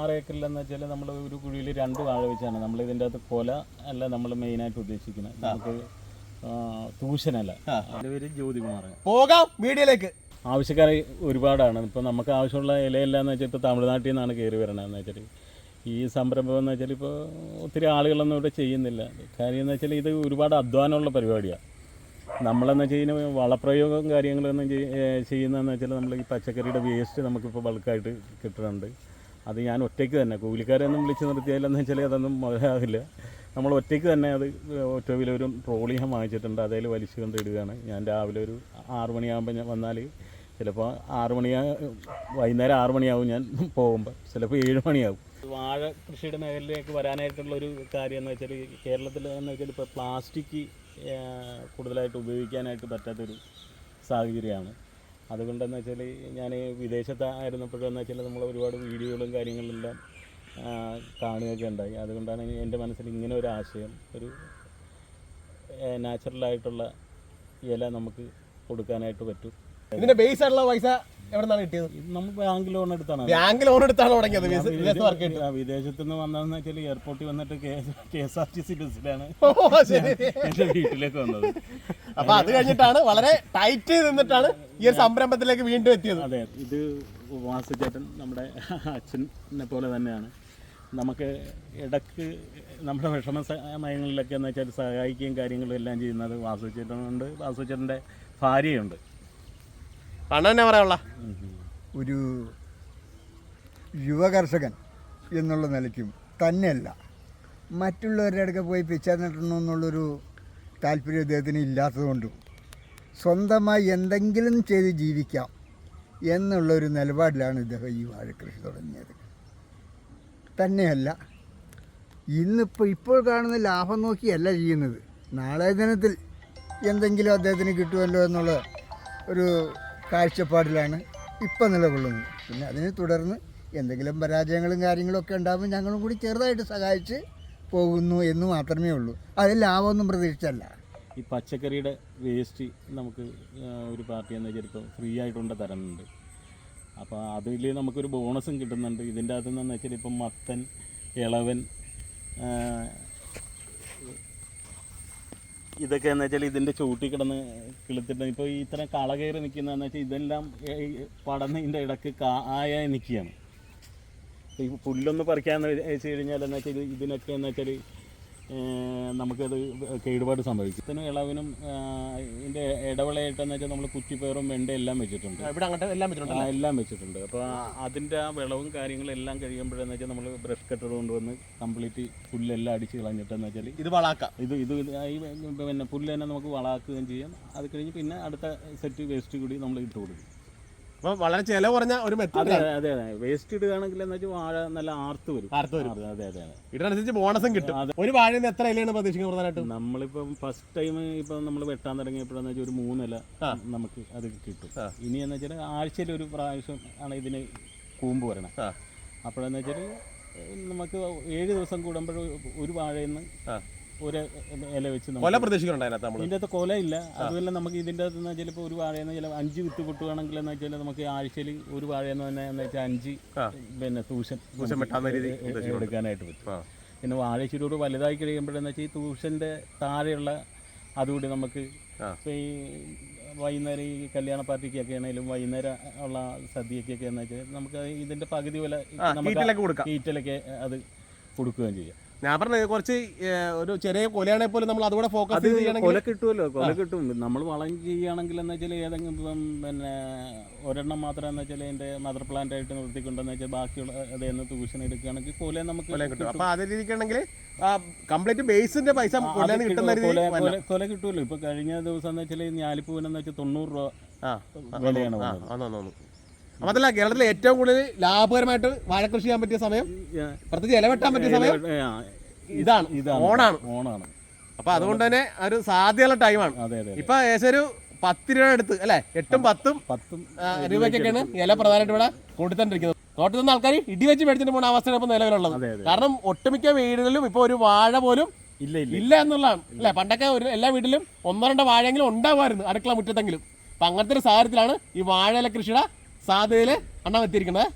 ആറ് ഏക്കറിലെന്ന് വെച്ചാൽ നമ്മൾ ഒരു കുഴിയിൽ രണ്ട് വാഴ വെച്ചാണ്. നമ്മൾ ഇതിന്റെ അകത്ത് കൊല അല്ല നമ്മൾ മെയിൻ ആയിട്ട് ഉദ്ദേശിക്കുന്നത്. നമുക്ക് തൂഷനല്ല എന്റെ പേര് ജ്യോതികുമാർ പോകാം വീഡിയോയിലേക്ക്. ആവശ്യക്കാർ ഒരുപാടാണ്. ഇപ്പം നമുക്ക് ആവശ്യമുള്ള ഇലയെല്ലാം എന്ന് വെച്ചാൽ ഇപ്പോൾ തമിഴ്നാട്ടിൽ നിന്നാണ് കയറി വരണതെന്ന് വെച്ചാൽ ഈ സംരംഭം എന്ന് വെച്ചാൽ ഇപ്പോൾ ഒത്തിരി ആളുകളൊന്നും ഇവിടെ ചെയ്യുന്നില്ല. കാര്യം എന്ന് വെച്ചാൽ ഇത് ഒരുപാട് അധ്വാനമുള്ള പരിപാടിയാണ് നമ്മളെന്ന് വെച്ച് കഴിഞ്ഞാൽ വളപ്രയോഗവും കാര്യങ്ങളൊന്നും ചെയ്യുന്നതെന്ന് വെച്ചാൽ നമ്മൾ ഈ പച്ചക്കറിയുടെ വേസ്റ്റ് നമുക്കിപ്പോൾ ബൾക്കായിട്ട് കിട്ടുന്നുണ്ട്. അത് ഞാൻ ഒറ്റയ്ക്ക് തന്നെ. കൂലിക്കാരെയൊന്നും വിളിച്ച് നിർത്തിയാലെന്ന് വെച്ചാൽ അതൊന്നും മുതലാകില്ല നമ്മൾ ഒറ്റയ്ക്ക് തന്നെ അത് ഒറ്റവിൽ ട്രോളി ഞാൻ വാങ്ങിച്ചിട്ടുണ്ട്. അതിൽ വലിച്ചു കൊണ്ട് ഇടുകയാണ്. ഞാൻ രാവിലെ ഒരു ആറു മണിയാകുമ്പോൾ ഞാൻ വന്നാൽ ചിലപ്പോൾ ആറു മണിയാ വൈകുന്നേരം ആറു മണിയാവും ഞാൻ പോകുമ്പോൾ ചിലപ്പോൾ ഏഴ് മണിയാവും. വാഴ കൃഷിയുടെ മേഖലയിലേക്ക് വരാനായിട്ടുള്ള ഒരു കാര്യം എന്ന് വെച്ചാൽ കേരളത്തിൽ എന്ന് വെച്ചാൽ ഇപ്പോൾ പ്ലാസ്റ്റിക് കൂടുതലായിട്ട് ഉപയോഗിക്കാനായിട്ട് പറ്റാത്തൊരു സാഹചര്യമാണ്. അതുകൊണ്ടെന്ന് വെച്ചാൽ ഞാൻ വിദേശത്തായിരുന്നപ്പോഴെന്ന് വെച്ചാൽ നമ്മൾ ഒരുപാട് വീഡിയോകളും കാര്യങ്ങളെല്ലാം കാണുകയൊക്കെ ഉണ്ടായി. അതുകൊണ്ടാണ് എന്റെ മനസ്സിൽ ഇങ്ങനെ ഒരു ആശയം ഒരു നാച്ചുറലായിട്ടുള്ള ഇല നമുക്ക് കൊടുക്കാനായിട്ട് പറ്റും. ഇതിന്റെ ബേസ് ആയിട്ടുള്ള പൈസ എവിടെ നിന്നാണ് കിട്ടിയത് നമ്മൾ ബാങ്ക് ലോൺ എടുത്താണ്. ബാങ്ക് ലോൺ എടുത്താണ് തുടങ്ങിയത്. വിദേശ- വിദേശത്ത് വർക്ക് വിദേശത്ത് നിന്ന് വന്നതെന്ന് വെച്ചാൽ എയർപോർട്ടിൽ വന്നിട്ട് K S R T C ബസ്സിലാണ് ഓ വീട്ടിലേക്ക് വന്നത്. അപ്പൊ അത് കഴിഞ്ഞിട്ടാണ് വളരെ ടൈറ്റ് നിന്നിട്ടാണ് ഈ ഒരു സംരംഭത്തിലേക്ക് വീണ്ടും എത്തിയത്. അതെ ഇത് വാസുചേട്ടൻ നമ്മുടെ അച്ഛനെ പോലെ തന്നെയാണ്. നമുക്ക് ഇടയ്ക്ക് നമ്മുടെ വിഷമ സമയങ്ങളിലൊക്കെ എന്ന് വെച്ചാൽ സഹായിക്കുകയും കാര്യങ്ങളും എല്ലാം ചെയ്യുന്നത് വാസുചേട്ടനുണ്ട്. വാസുചേട്ടന്റെ ഭാര്യയുണ്ട്. അണ്ണ തന്നെ പറയാനുള്ള ഒരു യുവകർഷകൻ എന്നുള്ള നിലയ്ക്കും തന്നെയല്ല. മറ്റുള്ളവരുടെ അടുക്ക പോയി പിച്ച നട്ടണമെന്നുള്ളൊരു താല്പര്യം അദ്ദേഹത്തിന് ഇല്ലാത്തതുകൊണ്ടും സ്വന്തമായി എന്തെങ്കിലും ചെയ്ത് ജീവിക്കാം എന്നുള്ളൊരു നിലപാടിലാണ് ഇദ്ദേഹം ഈ വാഴക്കൃഷി തുടങ്ങിയത്. തന്നെയല്ല ഇന്നിപ്പോൾ ഇപ്പോൾ കാണുന്ന ലാഭം നോക്കിയല്ല ചെയ്യുന്നത്. നാളെ ദിനത്തിൽ എന്തെങ്കിലും അദ്ദേഹത്തിന് കിട്ടുമല്ലോ എന്നുള്ള ഒരു കാഴ്ചപ്പാടിലാണ് ഇപ്പം നിലകൊള്ളുന്നത്. പിന്നെ അതിനെ തുടർന്ന് എന്തെങ്കിലും പരാജയങ്ങളും കാര്യങ്ങളും ഒക്കെ ഉണ്ടാകുമ്പോൾ ഞങ്ങളും കൂടി ചെറുതായിട്ട് സഹായിച്ച് പോകുന്നു എന്ന് മാത്രമേ ഉള്ളൂ. അതിൽ ലാഭമൊന്നും പ്രതീക്ഷിച്ചല്ല. ഈ പച്ചക്കറിയുടെ വേസ്റ്റ് നമുക്ക് ഒരു പാർട്ടി എന്ന് വെച്ചാൽ ഫ്രീ ആയിട്ടുണ്ട് തരുന്നുണ്ട്. അപ്പോൾ അതിൽ നമുക്കൊരു ബോണസും കിട്ടുന്നുണ്ട്. ഇതിന്റെ അകത്തുനിന്ന് വെച്ചാൽ ഇപ്പം മത്തൻ ഇളവൻ ഇതൊക്കെ എന്ന് വെച്ചാൽ ഇതിന്റെ ചൂട്ടി കിടന്ന് കിളുത്തിട്ട് ഇപ്പോൾ ഇത്ര കള കയറി നിൽക്കുന്നതെന്ന് വെച്ചാൽ ഇതെല്ലാം പടന്നതിന്റെ ഇടയ്ക്ക് കായ നിൽക്കുകയാണ് ഈ പുല്ലൊന്ന് പറിക്കാന്ന് വെച്ച് കഴിഞ്ഞാൽ എന്ന് വെച്ചാൽ ഇതിനൊക്കെ എന്ന് വെച്ചാൽ നമുക്കത് കേടുപാട് സംഭവിക്കും. ഇതിനും ഇളവിനും ഇതിന്റെ ഇടവിളയായിട്ടെന്ന് വെച്ചാൽ നമ്മൾ കുറ്റിപ്പയറും വെണ്ട എല്ലാം വെച്ചിട്ടുണ്ട്. ഇവിടെ അങ്ങോട്ട് എല്ലാം വെച്ചിട്ടുണ്ട് എല്ലാം വെച്ചിട്ടുണ്ട്. അപ്പോൾ അതിന്റെ ആ വിളവും കാര്യങ്ങളും എല്ലാം കഴിയുമ്പോഴെന്ന് വെച്ചാൽ നമ്മൾ ബ്രഷ് കട്ടർ കൊണ്ടുവന്ന് കംപ്ലീറ്റ് പുല്ലെല്ലാം അടിച്ച് കളഞ്ഞിട്ടെന്ന് വെച്ചാൽ ഇത് വളാക്കാം. ഇത് ഇത് ഇത് ഈ പിന്നെ പുല്ല് തന്നെ നമുക്ക് വളാക്കുകയും ചെയ്യാം. അത് കഴിഞ്ഞ് പിന്നെ അടുത്ത സെറ്റ് വേസ്റ്റ് കൂടി നമ്മൾ ഇട്ട് കൊടുക്കും. അപ്പൊ വളരെ ചെലവ് കുറഞ്ഞ ഒരു മെത്തേഡ് അതെ അതെ അതെ. വേസ്റ്റ് ഇടുകയാണെങ്കിൽ എന്ന് വെച്ചാൽ വാഴ നല്ല ആർത്ത് വരും. ആർത്ത് വരും. അതെ അതെ അതെ ഇതിനനുസരിച്ച് ബോണസും കിട്ടും. ഒരു വാഴയിൽ എത്ര ഇലയാണ് പ്രതീക്ഷിക്കുന്നത് പ്രധാനമായിട്ടും? നമ്മളിപ്പം ഫസ്റ്റ് ടൈം ഇപ്പം നമ്മൾ വെട്ടാൻ തുടങ്ങിയപ്പോഴെന്ന് വെച്ചാൽ ഒരു മൂന്നില നമുക്ക് അത് കിട്ടും. ആ. ഇനി എന്ന് വെച്ചാൽ ആഴ്ചയിൽ ഒരു പ്രാവശ്യം ആണ് ഇതിന് കൂമ്പ് വരണം ആ. അപ്പോഴെന്ന് വെച്ചാൽ നമുക്ക് ഏഴ് ദിവസം കൂടുമ്പോൾ ഒരു വാഴയിൽ നിന്ന് ആ. ഒരു ഇല വെച്ച് കൊല പ്രതീക്ഷിക്കുന്നുണ്ട് അതിനകത്ത് നമ്മൾ ഇതിന്റെ അകത്ത് കൊല ഇല്ല അതുപോലെ നമുക്ക് ഇതിന്റെ അകത്ത് എന്ന് വെച്ചാൽ ഇപ്പോൾ ഒരു വാഴയെന്ന് ചില അഞ്ച് വിത്ത് പൊട്ടുകയാണെങ്കിൽ എന്ന് വെച്ചാൽ നമുക്ക് ആഴ്ചയിൽ ഒരു വാഴയെന്ന് തന്നെ എന്ന് വെച്ചാൽ അഞ്ച് പിന്നെ തൂശൻ എ- എടുക്കാനായിട്ട് പറ്റും. പിന്നെ വാഴച്ചൂരോട് വലുതായി കഴിയുമ്പോഴെന്ന് വെച്ചാൽ ഈ തൂഷന്റെ താഴെയുള്ള അതുകൂടി നമുക്ക്. ഇപ്പോൾ ഈ വൈകുന്നേരം ഈ കല്യാണ പാർട്ടിക്കൊക്കെ ആണെങ്കിലും വൈകുന്നേരം ഉള്ള സദ്യക്കൊക്കെ എന്ന് വെച്ചാൽ നമുക്ക് ഇതിന്റെ പകുതി വില നമുക്ക് ഈറ്റലൊക്കെ അത് കൊടുക്കുകയും ചെയ്യാം. ഞാൻ പറഞ്ഞത് കുറച്ച് ഒരു ചെറിയ കൊലയാണെങ്കിൽ പോലും നമ്മൾ അതുകൂടെ ഫോക്കസ് കൊല കിട്ടുമല്ലോ കൊല കിട്ടും നമ്മൾ വളം ചെയ്യുകയാണെങ്കിൽ എന്ന് വെച്ചാൽ ഏതെങ്കിലും പിന്നെ ഒരെണ്ണം മാത്രം എന്ന് വെച്ചാൽ അതിന്റെ മദർ പ്ലാന്റ് ആയിട്ട് നിർത്തിക്കൊണ്ടെന്ന് വെച്ചാൽ ബാക്കിയുള്ള അതെന്ന് ട്യൂഷൻ എടുക്കുകയാണെങ്കിൽ കൊല നമുക്ക് കൊല കിട്ടും. അപ്പൊ അതിൽ ഇരിക്കണമെങ്കിൽ കംപ്ലീറ്റ് ബേസിന്റെ പൈസ കിട്ടും. കിട്ടുന്ന കൊല-. കൊല- കൊല കിട്ടുമല്ലോ ഇപ്പൊ കഴിഞ്ഞ ദിവസം എന്ന് വെച്ചാൽ ഞാലിപ്പൂവിനെന്ന് വെച്ചാൽ തൊണ്ണൂറ് രൂപ വിലയാണ് വന്നത് അതല്ല കേരളത്തിലെ ഏറ്റവും കൂടുതൽ ലാഭകരമായിട്ട് വാഴകൃഷി ചെയ്യാൻ പറ്റിയ സമയം പ്രത്യേകിച്ച് ഇലവെട്ടാൻ പറ്റിയ സമയം ഇതാണ്. ഓണാണ്. ഓണാണ്. അപ്പൊ അതുകൊണ്ട് തന്നെ ഒരു സാധ്യതയുള്ള ടൈമാണ്. അതെ അതെ അതെ. ഇപ്പൊ ഏകദേശം ഒരു പത്ത് രൂപ അടുത്ത് അല്ലെ? എട്ടും പത്തും പത്തും രൂപയ്ക്കൊക്കെയാണ് ഇല പ്രധാനമായിട്ട് ഇവിടെ കൊടുത്തോണ്ടിരിക്കുന്നത്. തോട്ടത്തിൽ നിന്ന് ആൾക്കാർ ഇടി വെച്ച് മേടിച്ചിട്ട് പോകുന്ന അവസ്ഥയാണ് ഇപ്പൊ നിലവിലുള്ളത്. കാരണം ഒട്ടുമിക്ക വീടുകളിലും ഇപ്പൊ ഒരു വാഴ പോലും ഇല്ല ഇല്ല. ഇല്ല എന്നുള്ളതാണ്. അല്ലെ? പണ്ടൊക്കെ ഒരു എല്ലാ വീട്ടിലും ഒന്നോ രണ്ടോ വാഴയെങ്കിലും ഉണ്ടാവുമായിരുന്നു അടുക്കള മുറ്റത്തെങ്കിലും. അപ്പൊ അങ്ങനത്തെ ഒരു സാഹചര്യത്തിലാണ് ഈ വാഴയില കൃഷിയുടെ സാധ്യതയിൽ അണ്ണ എത്തിയിരിക്കുന്നത്.